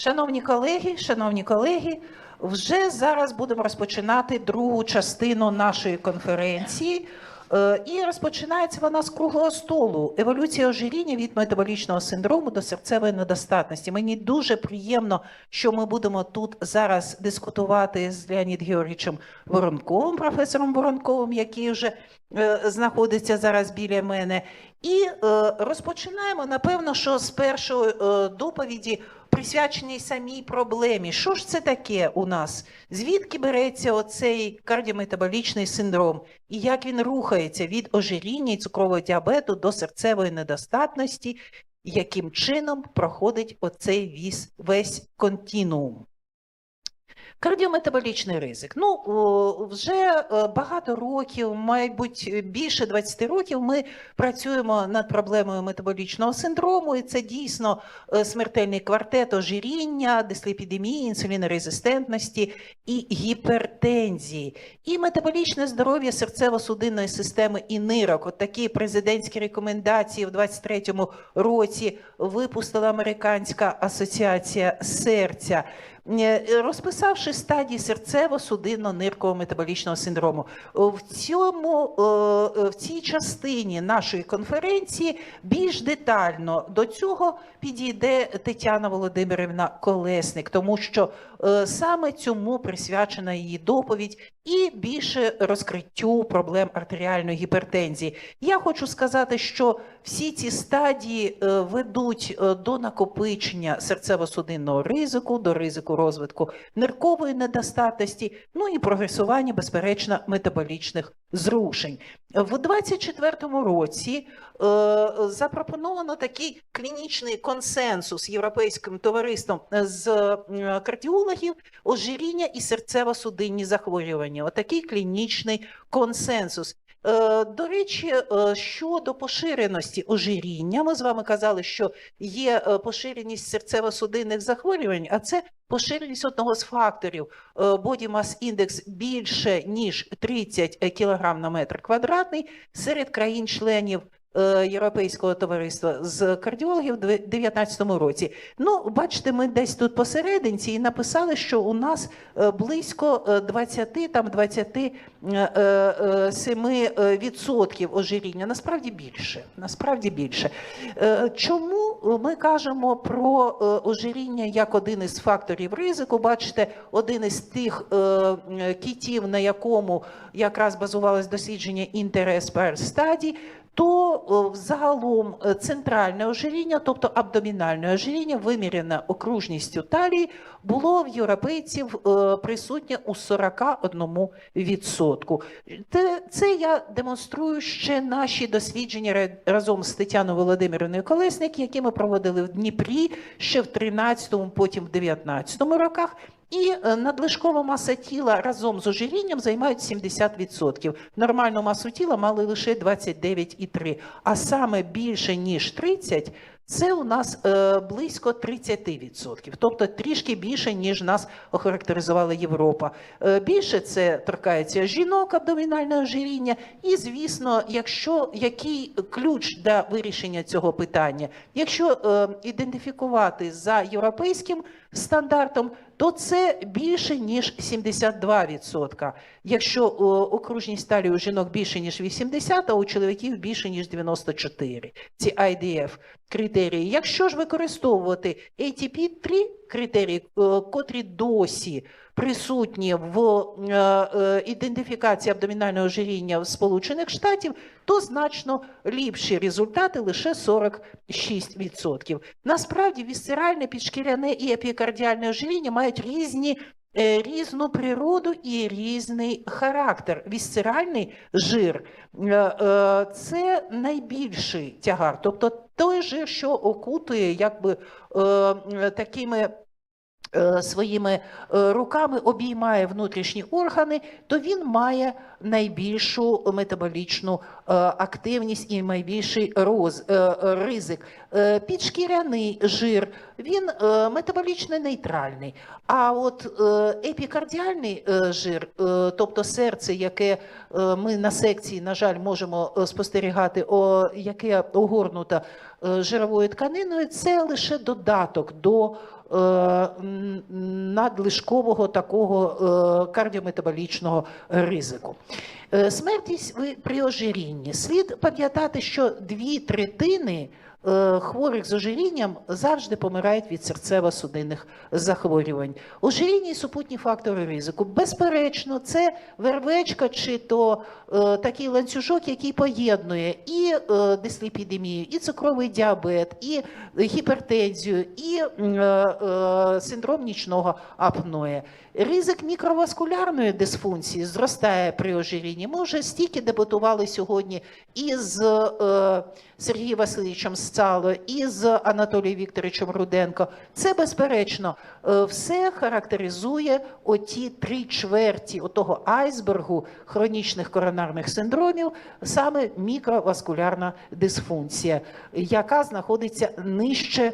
Шановні колеги, шановні колеги, вже зараз будемо розпочинати другу частину нашої конференції. Е, І розпочинається вона з круглого столу. Еволюція ожиріння від метаболічного синдрому до серцевої недостатності. Мені дуже приємно, що ми будемо тут зараз дискутувати з Леонід Георгійовичем Воронковим, професором Воронковим, який вже е, знаходиться зараз біля мене. І е, розпочинаємо, напевно, що з першої доповіді, присвяченій самій проблемі. Що ж це таке у нас? Звідки береться оцей кардіометаболічний синдром? І як він рухається від ожиріння і цукрового діабету до серцевої недостатності? Яким чином проходить оцей віс, весь континуум? Кардіометаболічний ризик. Ну, вже е, багато років, мабуть, більше 20 років ми працюємо над проблемою метаболічного синдрому, і це дійсно е, смертельний квартет ожиріння, дислепідемії, інсулінорезистентності і гіпертензії. І метаболічне здоров'я серцево-судинної системи і нирок. От такі президентські рекомендації в 23-му році випустила Американська асоціація серця. Е, розписавши стадії серцево-судинно-ниркового метаболічного синдрому. В цьому е, е, в цій частині нашої конференції більш детально до цього підійде Тетяна Володимирівна Колесник, тому що е, саме цьому присвячена її доповідь і більше розкриттю проблем артеріальної гіпертензії. Я хочу сказати, що всі ці стадії е, ведуть е, до накопичення серцево-судинного ризику, до ризику розвитку ниркової недостатності, ну і прогресування, безперечно, метаболічних зрушень. В 24-му році е, запропоновано такий клінічний консенсус європейським товариством з е, кардіологів ожиріння і серцево-судинні захворювання. Отакий клінічний консенсус. Е, До речі, е, щодо поширеності ожиріння, ми з вами казали, що є е, поширеність серцево-судинних захворювань, а це поширеність одного з факторів. Body Mass Index більше ніж 30 кг на метр квадратний серед країн-членів Європейського товариства з кардіологів в 2019 році. Ну, бачите, ми десь тут посерединці і написали, що у нас е, близько е, 20, там 27 е, відсотків ожиріння. Насправді більше. Насправді більше. Е, Чому ми кажемо про е, ожиріння як один із факторів ризику? Бачите, один із тих е, кітів, на якому якраз базувалось дослідження інтерес per стадій, то е, взагалом е, центральне ожиріння, тобто абдомінальне ожиріння, вимірене окружністю талії, було в європейців е, присутнє у 41%. Те- Це я демонструю ще наші дослідження ра- разом з Тетяною Володимирівною Колесник, які ми проводили в Дніпрі ще в 13-му, потім в 19-му роках. І е, надлишкова маса тіла разом з ожирінням займають 70%. Нормальну масу тіла мали лише 29,3%. А саме більше ніж 30% це у нас е, близько 30%. Тобто трішки більше, ніж нас охарактеризувала Європа. Е, більше це торкається жінок абдомінальне ожиріння. І, звісно, якщо який ключ для вирішення цього питання, якщо ідентифікувати за європейським стандартом, то це більше ніж 72%. Якщо окружні окружність талії у жінок більше ніж 80, а у чоловіків більше ніж 94. Ці IDF критерії. Якщо ж використовувати ATP-3 критерії, е, котрі досі присутні в е, е, ідентифікації абдомінального ожиріння в Сполучених Штатів, то значно ліпші результати лише 46%. Насправді вісцеральне, підшкіряне і епікардіальне ожиріння мають різні. е, Різну природу і різний характер. Вісцеральний жир це найбільший тягар, тобто той жир, що окутує якби такими своїми е, руками обіймає внутрішні органи, то він має найбільшу метаболічну е, активність і найбільший роз, е, ризик. Е, Підшкіряний жир він е, метаболічно нейтральний. А от е, епікардіальний е, жир, е, тобто серце, яке е, ми на секції, на жаль, можемо е, спостерігати, яке огорнуто е, жировою тканиною, це лише додаток до е, надлишкового такого е, кардіометаболічного ризику. Е, Смертність при ожирінні. Слід пам'ятати, що дві третини е, хворих з ожирінням завжди помирають від серцево-судинних захворювань. Ожиріння і супутні фактори ризику. Безперечно, це вервечка чи то е, такий ланцюжок, який поєднує і дисліпідемію, і цукровий діабет, і гіпертензію, і синдром нічного апноє. Ризик мікроваскулярної дисфункції зростає при ожирінні. Ми вже стільки дебатували сьогодні із е, Сергієм Васильовичем Сцало, і з Анатолієм Вікторовичем Руденко. Це безперечно е, все характеризує оті три чверті отого айсбергу хронічних коронарних синдромів, саме мікроваскулярна дисфункція, яка знаходиться нижче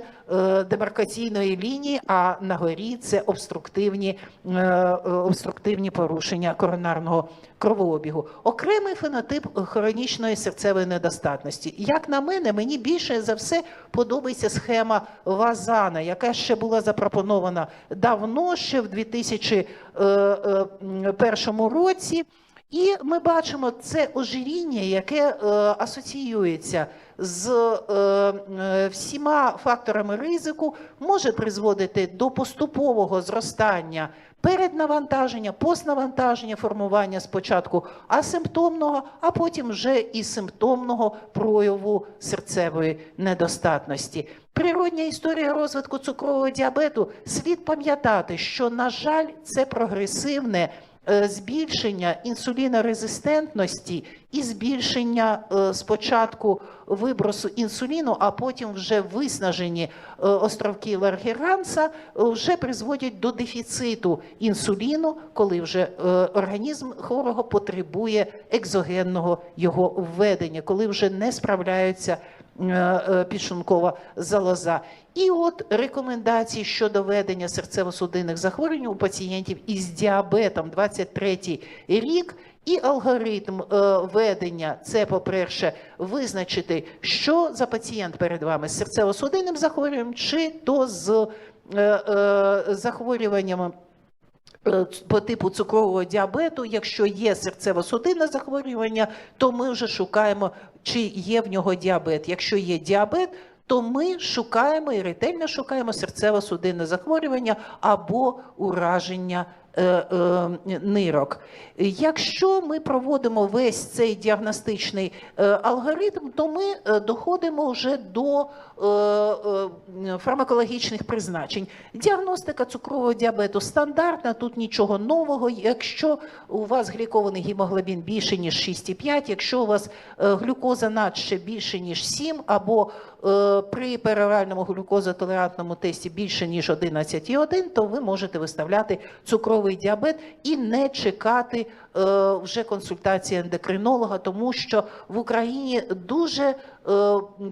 демаркаційної лінії, а на горі це обструктивні, е, е, обструктивні порушення коронарного кровообігу. Окремий фенотип хронічної серцевої недостатності. Як на мене, мені більше за все подобається схема Вазана, яка ще була запропонована давно, ще в 2001 році. І ми бачимо це ожиріння, яке е, асоціюється з е, е, всіма факторами ризику, може призводити до поступового зростання переднавантаження, постнавантаження, формування спочатку асимптомного, а потім вже і симптомного прояву серцевої недостатності. Природня історія розвитку цукрового діабету слід пам'ятати, що, на жаль, це прогресивне збільшення інсулінорезистентності і збільшення е, спочатку вибросу інсуліну, а потім вже виснажені е, островки Ларгеранса е, вже призводять до дефіциту інсуліну, коли вже е, організм хворого потребує екзогенного його введення, коли вже не справляються е, е, залоза. І от рекомендації щодо ведення серцево-судинних захворювань у пацієнтів із діабетом 23 рік. І алгоритм е, ведення це, по-перше, визначити, що за пацієнт перед вами з серцево-судинним захворюванням, чи то з захворюваннями по типу цукрового діабету. Якщо є серцево-судинне захворювання, то ми вже шукаємо, чи є в нього діабет. Якщо є діабет, то ми шукаємо і ретельно шукаємо серцево-судинне захворювання або ураження е, е, нирок. Якщо ми проводимо весь цей діагностичний е, алгоритм, то ми е, доходимо вже до е, е, фармакологічних призначень. Діагностика цукрового діабету стандартна, тут нічого нового. Якщо у вас глікований гемоглобін більше ніж 6,5, якщо у вас е, глюкоза надще більше ніж 7, або е, при пероральному глюкозотолерантному тесті більше ніж 11,1, то ви можете виставляти цукровий діабет і не чекати е, вже консультації ендокринолога, тому що в Україні дуже е,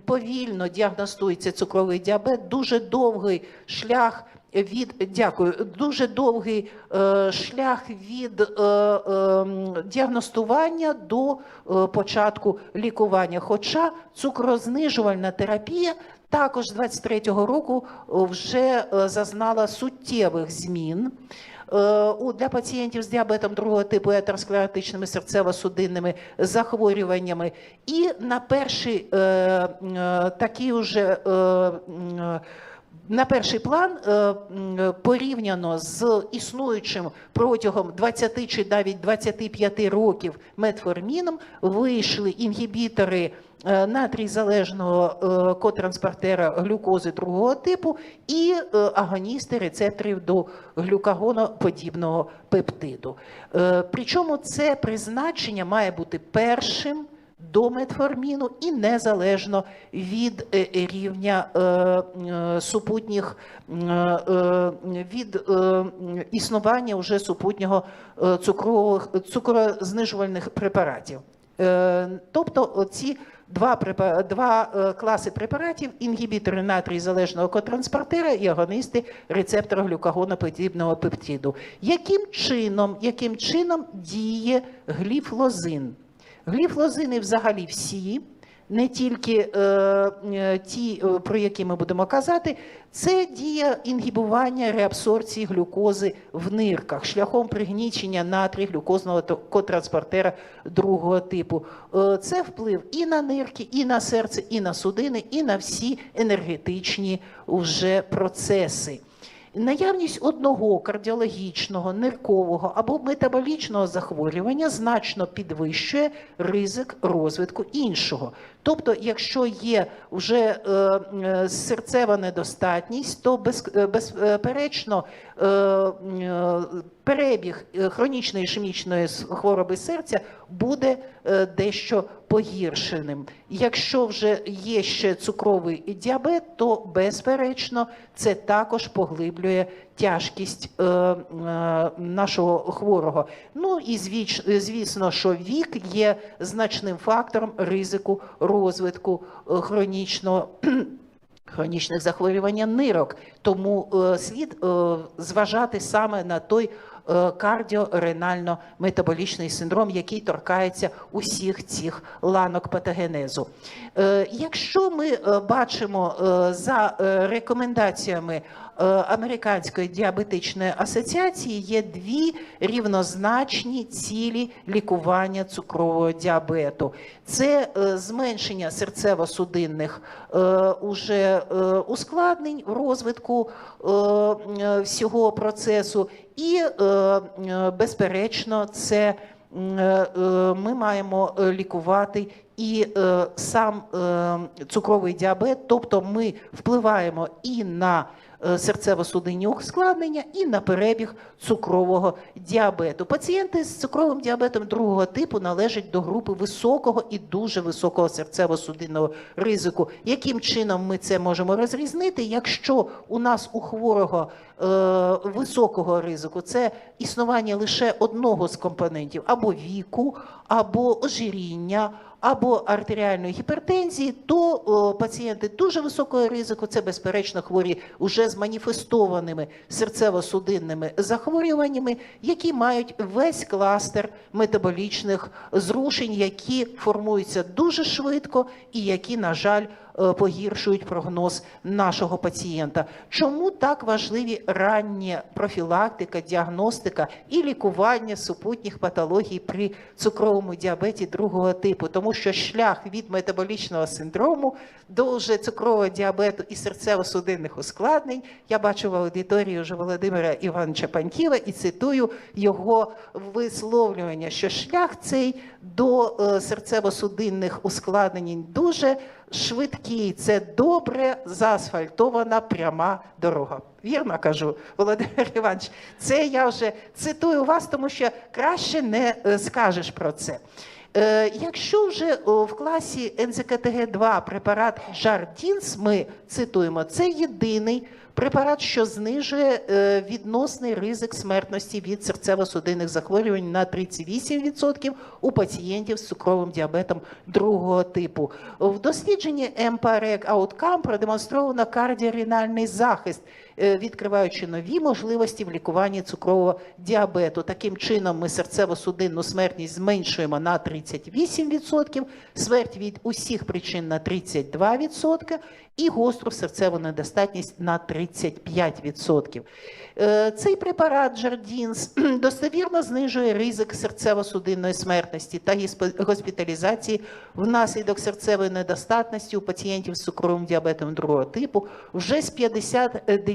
повільно діагностується цукровий діабет, дуже довгий шлях. Від дякую, дуже довгий е, шлях від е, е, діагностування до е, початку лікування. Хоча цукрознижувальна терапія також з 23-го року е, вже е, зазнала суттєвих змін. Е, Для пацієнтів з діабетом другого типу і атеросклеротичними серцево-судинними захворюваннями. І на перший е, такий уже е, на перший план порівняно з існуючим протягом 20 чи навіть 25 років метформіном вийшли інгібітори е, натрій-залежного е, котранспортера глюкози другого типу і е, агоністи рецепторів до глюкагоноподібного пептиду. Причому це призначення має бути першим до метформіну і незалежно від рівня супутніх від існування вже супутнього цукрових цукрознижувальних препаратів. Тобто ці два, два е, класи препаратів: інгібітори натрій залежного котранспортера і агоністи рецептора глюкагоноподібного пептиду. Яким чином, яким чином діє гліфлозин? Гліфлозини взагалі всі, не тільки е, е, ті, е, про які ми будемо казати, це дія інгібування реабсорції глюкози в нирках шляхом пригнічення натрій глюкозного котранспортера другого типу. Е, це вплив і на нирки, і на серце, і на судини, і на всі енергетичні уже процеси. Наявність одного кардіологічного, ниркового або метаболічного захворювання значно підвищує ризик розвитку іншого. Тобто, якщо є вже е, е, серцева недостатність, то е, безперечно перебіг е, хронічної ішемічної хвороби серця буде е, дещо погіршеним. Якщо вже є ще цукровий діабет, то безперечно це також поглиблює тяжкість е, нашого хворого. Ну і звісно, що вік є значним фактором ризику розвитку хронічного. Хронічних захворювань нирок, тому е, слід е, зважати саме на той кардіоренально-метаболічний синдром, який торкається усіх цих ланок патогенезу. Е, якщо ми е, бачимо е, за е, рекомендаціями е, Американської діабетичної асоціації, є дві рівнозначні цілі лікування цукрового діабету. Це е, зменшення серцево-судинних е, уже е, ускладнень в розвитку е, е, всього процесу, і, е, е, безперечно, це е, е, ми маємо е, лікувати і е, сам е, цукровий діабет, тобто ми впливаємо і на е, серцево-судинні ускладнення, і на перебіг цукрового діабету. Пацієнти з цукровим діабетом другого типу належать до групи високого і дуже високого серцево-судинного ризику. Яким чином ми це можемо розрізнити? Якщо у нас у хворого е, високого ризику. Це існування лише одного з компонентів або віку, або ожиріння, або артеріальної гіпертензії, то пацієнти дуже високого ризику це безперечно хворі уже з маніфестованими серцево-судинними захворюваннями, які мають весь кластер метаболічних зрушень, які формуються дуже швидко і які, на жаль, е, погіршують прогноз нашого пацієнта. Чому так важливі рання профілактика, діагностика і лікування супутніх патологій при цукровому діабеті другого типу? Тому що шлях від метаболічного синдрому до вже цукрового діабету і серцево-судинних ускладнень я бачу в аудиторії вже Володимира Івановича Панківа і цитую його висловлювання, що шлях цей до е, серцево-судинних ускладнень дуже швидкий. Це добре заасфальтована пряма дорога. Вірно кажу, Володимир Іванович. Це я вже цитую вас, тому що краще не е, скажеш про це. Е, Якщо вже в класі НЗКТГ-2 препарат Жардінс, ми цитуємо, це єдиний препарат, що знижує е, відносний ризик смертності від серцево-судинних захворювань на 38% у пацієнтів з цукровим діабетом другого типу. В дослідженні MPAREC Outcome продемонстровано кардіоренальний захист, відкриваючи нові можливості в лікуванні цукрового діабету. Таким чином, ми серцево-судинну смертність зменшуємо на 38%, смерть від усіх причин на 32% і гостру серцеву недостатність на 35%. Е, Цей препарат Жардінс достовірно знижує ризик серцево-судинної смертності та госпіталізації внаслідок серцевої недостатності у пацієнтів з цукровим діабетом другого типу вже з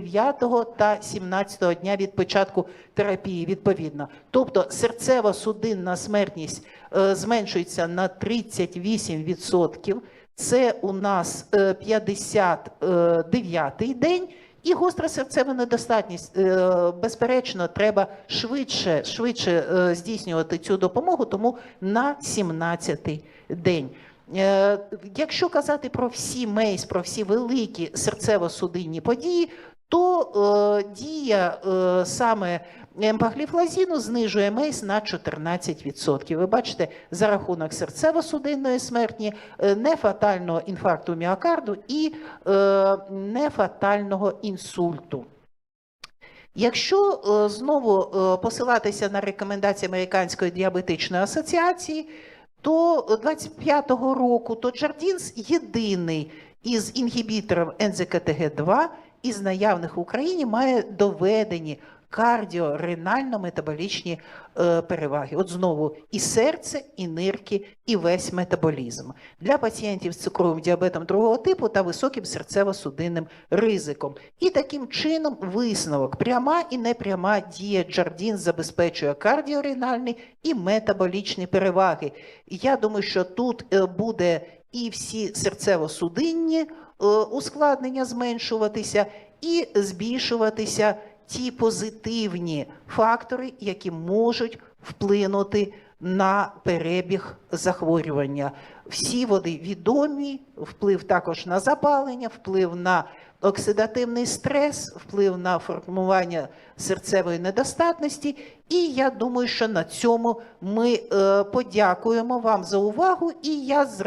59-го та 17-го дня від початку терапії відповідно. Тобто серцево-судинна смертність е, зменшується на 38%. Це у нас е, 59-й день. І гостра серцева недостатність. Е, Безперечно, треба швидше, швидше е, здійснювати цю допомогу, тому на 17-й день. Е, Якщо казати про всі мейс, про всі великі серцево-судинні події, то е, дія е, саме емпагліфлазіну знижує МЕЙС на 14%. Ви бачите, за рахунок серцево-судинної смертні, е, нефатального інфаркту міокарду і е, нефатального інсульту. Якщо е, знову е, посилатися на рекомендації Американської діабетичної асоціації, то 25-го року то Джардінс єдиний із інгібіторів НЗКТГ2 із наявних в Україні має доведені кардіоренально-метаболічні е, переваги. От знову і серце, і нирки, і весь метаболізм для пацієнтів з цукровим діабетом другого типу та високим серцево-судинним ризиком. І таким чином висновок пряма і непряма дія Джардін забезпечує кардіоренальні і метаболічні переваги. Я думаю, що тут е, буде і всі серцево-судинні ускладнення зменшуватися, і збільшуватися ті позитивні фактори, які можуть вплинути на перебіг захворювання. Всі вони відомі, вплив також на запалення, вплив на оксидативний стрес, вплив на формування серцевої недостатності. І я думаю, що на цьому ми е, подякуємо вам за увагу, і я з